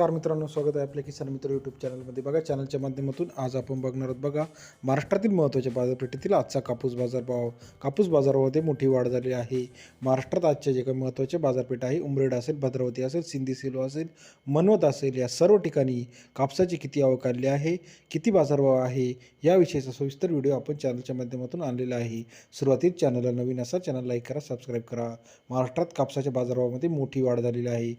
नमस्कार मित्रांनो स्वागत आहे आपल्या किसान मित्र यूट्यूब चॅनलमध्ये बघा चॅनलच्या माध्यमातून आज आपण बघणार आहोत बघा महाराष्ट्रातील महत्त्वाच्या बाजारपेठेतील आजचा कापूस बाजारभाव. कापूस बाजारामध्ये मोठी वाढ झाली आहे. महाराष्ट्रात आजच्या जे काही महत्त्वाचे बाजारपेठ आहे उमरेड असेल भद्रावती असेल सिंधी सिलो असेल मनवत असेल या सर्व ठिकाणी कापसाची किती आवक आली आहे किती बाजारभाव आहे याविषयीचा सविस्तर व्हिडिओ आपण चॅनलच्या माध्यमातून आणलेला आहे. सुरुवातीत चॅनलला नवीन असा चॅनल लाईक करा सबस्क्राईब करा. महाराष्ट्रात कापसाच्या बाजारभावामध्ये मोठी वाढ झालेली आहे.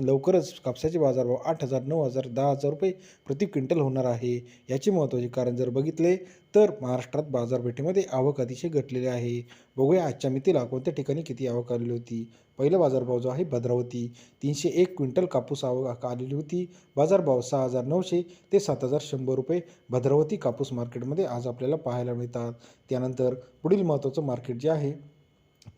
लवकरच कापसाचे बाजारभाव आठ हजार नऊ हजार दहा हजार रुपये प्रति क्विंटल होणार आहे. याचे महत्त्वाचे कारण जर बघितले तर महाराष्ट्रात बाजारपेठेमध्ये आवक अतिशय घटलेली आहे. बघूया आजच्या मितीला कोणत्या ठिकाणी किती आवक आलेली होती. पहिला बाजारभाव जो आहे भद्रावती. तीनशे एक क्विंटल कापूस आवक आलेली होती. बाजारभाव सहा हजार नऊशे ते सात हजार शंभर रुपये भद्रावती कापूस मार्केटमध्ये आज आपल्याला पाहायला मिळतात. त्यानंतर पुढील महत्त्वाचं मार्केट जे आहे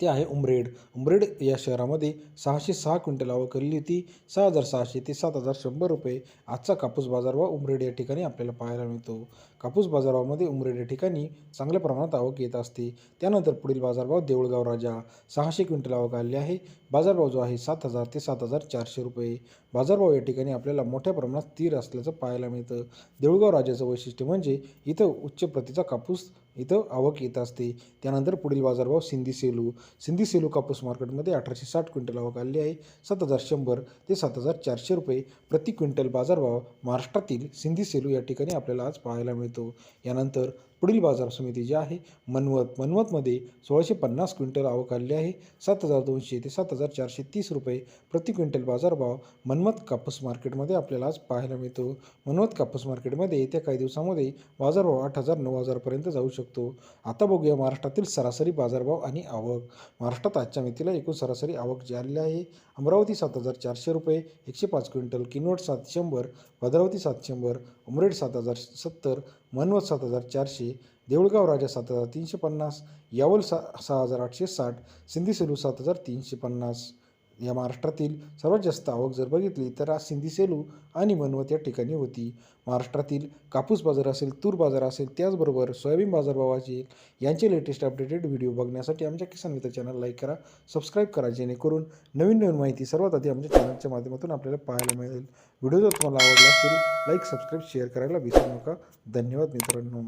ते आहे. उमरेड. उमरेड या शहरामध्ये सहाशे सहा क्विंटल आवक केलेली होती. सहा हजार सहाशे ते सात हजार शंभर रुपये आजचा कापूस बाजारभाव उमरेड या ठिकाणी आपल्याला पाहायला मिळतो. कापूस बाजारभावामध्ये उमरेड या ठिकाणी चांगल्या प्रमाणात आवक येत असते. त्यानंतर पुढील बाजारभाव देऊळगाव राजा. सहाशे क्विंटल आवक आलेली आहे. बाजारभाव जो आहे सात हजार ते सात हजार चारशे रुपये. बाजारभाव या ठिकाणी आपल्याला मोठ्या प्रमाणात स्थिर असल्याचं पाहायला मिळतं. देऊळगाव राजाचं वैशिष्ट्य म्हणजे इथं उच्च प्रतीचा कापूस इथं आवक येत असते. त्यानंतर पुढील बाजारभाव सिंधी सेलू. सिंधी सेलू कापूस मार्केटमध्ये अठराशे साठ क्विंटल आवक आली आहे. सात हजार शंभर ते सात हजार चारशे रुपये प्रति क्विंटल बाजारभाव महाराष्ट्रातील सिंधी सेलू या ठिकाणी आपल्याला आज पाहायला मिळतो. यानंतर पुढील बाजार समिती जी आहे मनवत. मनवतमध्ये सोळाशे पन्नास क्विंटल आवक आलेली आहे. सात हजार दोनशे ते सात हजार चारशे तीस रुपये प्रति क्विंटल बाजारभाव मनमत कापूस मार्केटमध्ये आपल्याला आज पाहायला मिळतो. मनवत कापूस मार्केटमध्ये येत्या काही दिवसामध्ये बाजारभाव आठ हजार नऊ हजारपर्यंत जाऊ शकतो. आता बघूया महाराष्ट्रातील सरासरी बाजारभाव आणि आवक. महाराष्ट्रात आजच्या मितीला एकूण सरासरी आवक जी आलेली आहे अमरावती सात हजार चारशे रुपये एकशे पाच क्विंटल किनवट सात शंभर भद्रावती सात शंभर उमरेड सात हजार सत्तर मनवत सात हजार चारशे देऊळगाव राजा सात हजार तीनशे पन्नास यावल सा सहा हजार आठशे साठ सिंधी सेलू सात हजार तीनशे पन्नास. या महाराष्ट्रातील सर्वात जास्त आवक जर बघितली तर आज सिंधी सेलू आणि मनवत या ठिकाणी होती. महाराष्ट्रातील कापूस बाजार असेल तूर बाजार असेल त्याचबरोबर सोयाबीन बाजारभावाची यांचे लेटेस्ट अपडेटेड व्हिडिओ बघण्यासाठी आमच्या किसान मित्र चॅनल लाईक करा सबस्क्राईब करा जेणेकरून नवीन नवीन माहिती सर्वात आधी आमच्या चॅनलच्या माध्यमातून आपल्याला पाहायला मिळेल. व्हिडिओ जर तुम्हाला आवडला असेल लाईक सबस्क्राईब शेअर करायला विसरू नका. धन्यवाद मित्रांनो.